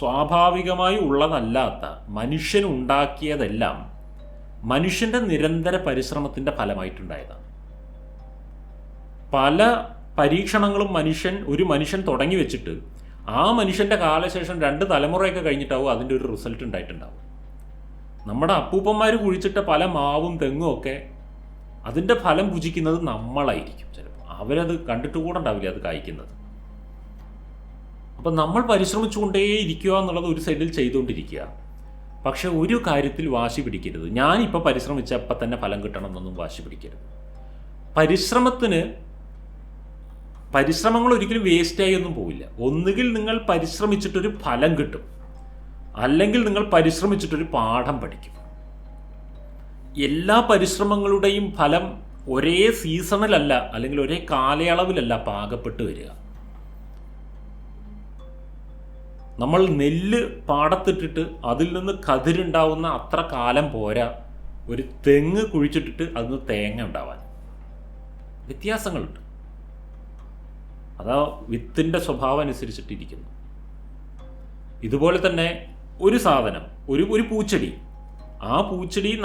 സ്വാഭാവികമായി ഉള്ളതല്ലാത്ത മനുഷ്യൻ ഉണ്ടാക്കിയതെല്ലാം മനുഷ്യന്റെ നിരന്തര പരിശ്രമത്തിന്റെ ഫലമായിട്ടുണ്ടായതാണ്. പല പരീക്ഷണങ്ങളും മനുഷ്യൻ ഒരു മനുഷ്യൻ തുടങ്ങി വെച്ചിട്ട് ആ മനുഷ്യന്റെ കാലശേഷം രണ്ട് തലമുറയൊക്കെ കഴിഞ്ഞിട്ടാവും അതിന്റെ ഒരു റിസൾട്ട് ഉണ്ടായിട്ടുണ്ടാവും നമ്മുടെ അപ്പൂപ്പന്മാർ കുഴിച്ചിട്ട പല മാവും തെങ്ങും ഒക്കെ അതിന്റെ ഫലം ഭുജിക്കുന്നത് നമ്മളായിരിക്കും ചിലപ്പോൾ. അവരത് കണ്ടിട്ട് കൂടെ ഉണ്ടാവില്ല അത് കായ്ക്കുന്നത്. അപ്പം നമ്മൾ പരിശ്രമിച്ചുകൊണ്ടേ ഇരിക്കുക എന്നുള്ളത് ഒരു സൈഡിൽ ചെയ്തുകൊണ്ടിരിക്കുക. പക്ഷേ ഒരു കാര്യത്തിൽ വാശി പിടിക്കരുത്. ഞാനിപ്പോൾ പരിശ്രമിച്ച അപ്പം തന്നെ ഫലം കിട്ടണം എന്നൊന്നും വാശി പിടിക്കരുത്. പരിശ്രമത്തിന് പരിശ്രമങ്ങൾ ഒരിക്കലും വേസ്റ്റായി ഒന്നും പോവില്ല. ഒന്നുകിൽ നിങ്ങൾ പരിശ്രമിച്ചിട്ടൊരു ഫലം കിട്ടും. അല്ലെങ്കിൽ നിങ്ങൾ പരിശ്രമിച്ചിട്ടൊരു പാഠം പഠിക്കും. എല്ലാ പരിശ്രമങ്ങളുടെയും ഫലം ഒരേ സീസണിലല്ല അല്ലെങ്കിൽ ഒരേ കാലയളവിലല്ല പാകപ്പെട്ട് വരിക. നമ്മൾ നെല്ല് പാടത്തിട്ടിട്ട് അതിൽ നിന്ന് കതിരുണ്ടാവുന്ന അത്ര കാലം പോരാ. ഒരു തെങ്ങ് കുഴിച്ചിട്ടിട്ട് അതിന് തേങ്ങ ഉണ്ടാവാൻ. വ്യത്യാസങ്ങളുണ്ട്. അതാ വിത്തിന്റെ സ്വഭാവം അനുസരിച്ചിട്ടിരിക്കുന്നു. ഇതുപോലെ തന്നെ ഒരു സാധനം ഒരു ഒരു പൂച്ചെടി. ആ പൂച്ചെടി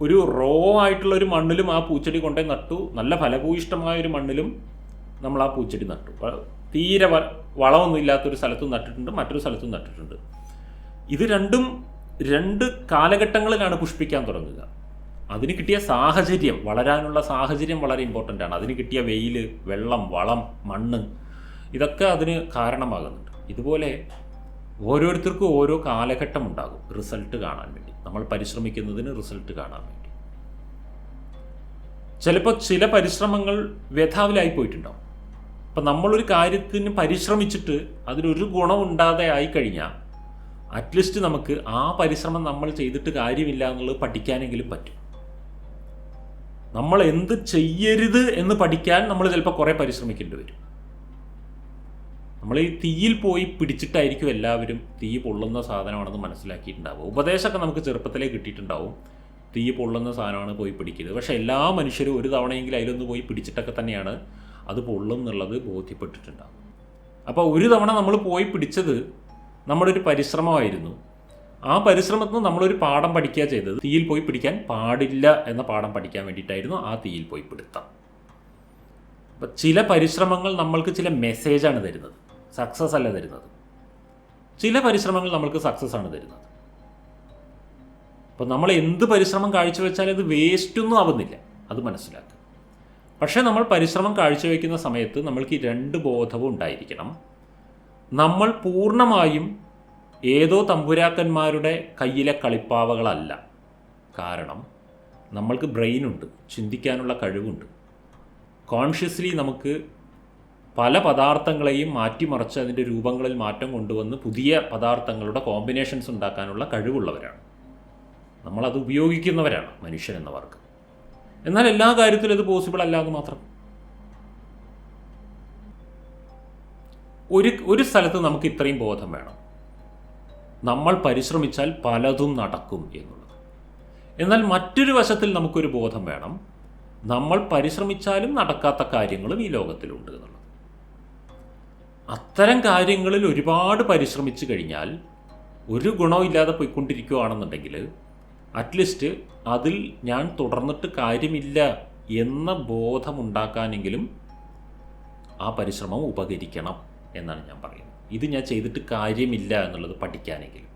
ഒരു റോ ആയിട്ടുള്ള ഒരു മണ്ണിലും ആ പൂച്ചെടി കൊണ്ടേ നട്ടു. നല്ല ഫലഭൂയിഷ്ടമായ ഒരു മണ്ണിലും നമ്മൾ ആ പൂച്ചെടി നട്ടു. തീരെ വളമൊന്നും ഇല്ലാത്തൊരു സ്ഥലത്തും നട്ടിട്ടുണ്ട് മറ്റൊരു സ്ഥലത്തും നട്ടിട്ടുണ്ട്. ഇത് രണ്ടും രണ്ട് കാലഘട്ടങ്ങളിലാണ് പുഷ്പിക്കാൻ തുടങ്ങുക. അതിന് കിട്ടിയ സാഹചര്യം വളരാനുള്ള സാഹചര്യം വളരെ ഇമ്പോർട്ടന്റ് ആണ്. അതിന് കിട്ടിയ വെയിൽ വെള്ളം വളം മണ്ണ് ഇതൊക്കെ അതിന് കാരണമാകുന്നുണ്ട്. ഇതുപോലെ ഓരോരുത്തർക്കും ഓരോ കാലഘട്ടം ഉണ്ടാകും റിസൾട്ട് കാണാൻ വേണ്ടി. നമ്മൾ പരിശ്രമിക്കുന്നതിന് റിസൾട്ട് കാണാൻ വേണ്ടി. ചിലപ്പോൾ ചില പരിശ്രമങ്ങൾ വ്യഥാവിലായി പോയിട്ടുണ്ടാവും. അപ്പം നമ്മളൊരു കാര്യത്തിന് പരിശ്രമിച്ചിട്ട് അതിനൊരു ഗുണം ഉണ്ടാതെ ആയിക്കഴിഞ്ഞാൽ അറ്റ്ലീസ്റ്റ് നമുക്ക് ആ പരിശ്രമം നമ്മൾ ചെയ്തിട്ട് കാര്യമില്ല എന്നുള്ളത് പഠിക്കാനെങ്കിലും പറ്റും. നമ്മൾ എന്ത് ചെയ്യരുത് എന്ന് പഠിക്കാൻ നമ്മൾ ചിലപ്പോൾ കുറേ പരിശ്രമിക്കേണ്ടി വരും. നമ്മൾ ഈ തീയിൽ പോയി പിടിച്ചിട്ടായിരിക്കും എല്ലാവരും തീ പൊള്ളുന്ന സാധനമാണെന്ന് മനസ്സിലാക്കിയിട്ടുണ്ടാവുക. ഉപദേശമൊക്കെ നമുക്ക് ചെറുപ്പത്തിലേ കിട്ടിയിട്ടുണ്ടാവും. തീ പൊള്ളുന്ന സാധനമാണ് പോയി പിടിക്കരുത്. പക്ഷേ എല്ലാ മനുഷ്യരും ഒരു തവണയെങ്കിലും അതിലൊന്ന് പോയി പിടിച്ചിട്ടൊക്കെ തന്നെയാണ് അത് പൊള്ളും എന്നുള്ളത് ബോധ്യപ്പെട്ടിട്ടുണ്ടാവും. അപ്പോൾ ഒരു തവണ നമ്മൾ പോയി പിടിച്ചത് നമ്മുടെ ഒരു പരിശ്രമമായിരുന്നു. ആ പരിശ്രമത്തിൽ നിന്ന് നമ്മളൊരു പാഠം പഠിക്കുക ചെയ്തത് തീയിൽ പോയി പിടിക്കാൻ പാടില്ല എന്ന പാഠം പഠിക്കാൻ വേണ്ടിയിട്ടായിരുന്നു ആ തീയിൽ പോയി പിടുത്തം. അപ്പം ചില പരിശ്രമങ്ങൾ നമ്മൾക്ക് ചില മെസ്സേജാണ് തരുന്നത്. സക്സസ് അല്ല തരുന്നത്. ചില പരിശ്രമങ്ങൾ നമ്മൾക്ക് സക്സസ് ആണ് തരുന്നത്. അപ്പം നമ്മൾ എന്ത് പരിശ്രമം കാഴ്ചവെച്ചാലും അത് വേസ്റ്റൊന്നും ആവുന്നില്ല. അത് മനസ്സിലാക്കുക. പക്ഷേ നമ്മൾ പരിശ്രമം കാഴ്ചവെക്കുന്ന സമയത്ത് നമ്മൾക്ക് ഈ രണ്ട് ബോധവും ഉണ്ടായിരിക്കണം. നമ്മൾ പൂർണമായും ഏതോ തമ്പുരാക്കന്മാരുടെ കയ്യിലെ കളിപ്പാവകളല്ല. കാരണം നമ്മൾക്ക് ബ്രെയിനുണ്ട് ചിന്തിക്കാനുള്ള കഴിവുണ്ട്. കോൺഷ്യസ്ലി നമുക്ക് പല പദാർത്ഥങ്ങളെയും മാറ്റിമറിച്ച് അതിന്റെ രൂപങ്ങളിൽ മാറ്റം കൊണ്ടുവന്ന് പുതിയ പദാർത്ഥങ്ങളുടെ കോമ്പിനേഷൻസ് ഉണ്ടാക്കാനുള്ള കഴിവുള്ളവരാണ്. നമ്മളത് ഉപയോഗിക്കുന്നവരാണ് മനുഷ്യൻ എന്നവർക്ക്. എന്നാൽ എല്ലാ കാര്യത്തിലും ഇത് പോസിബിൾ അല്ല എന്ന് മാത്രം. ഒരു ഒരു സ്ഥലത്ത് നമുക്ക് ഇത്രയും ബോധം വേണം. നമ്മൾ പരിശ്രമിച്ചാൽ പലതും നടക്കും എന്നുള്ളത്. എന്നാൽ മറ്റൊരു വശത്തിൽ നമുക്കൊരു ബോധം വേണം. നമ്മൾ പരിശ്രമിച്ചാലും നടക്കാത്ത കാര്യങ്ങളും ഈ ലോകത്തിലുണ്ട് എന്നുള്ളത്. അത്തരം കാര്യങ്ങളിൽ ഒരുപാട് പരിശ്രമിച്ചു കഴിഞ്ഞാൽ ഒരു ഗുണവും ഇല്ലാതെ പോയിക്കൊണ്ടിരിക്കുകയാണെന്നുണ്ടെങ്കിൽ അറ്റ്ലീസ്റ്റ് അതിൽ ഞാൻ തുടർന്നിട്ട് കാര്യമില്ല എന്ന ബോധമുണ്ടാക്കാനെങ്കിലും ആ പരിശ്രമം ഉപകരിക്കണം എന്നാണ് ഞാൻ പറയുന്നത്. ഇത് ഞാൻ ചെയ്തിട്ട് കാര്യമില്ല എന്നുള്ളത് പഠിക്കാനെങ്കിലും.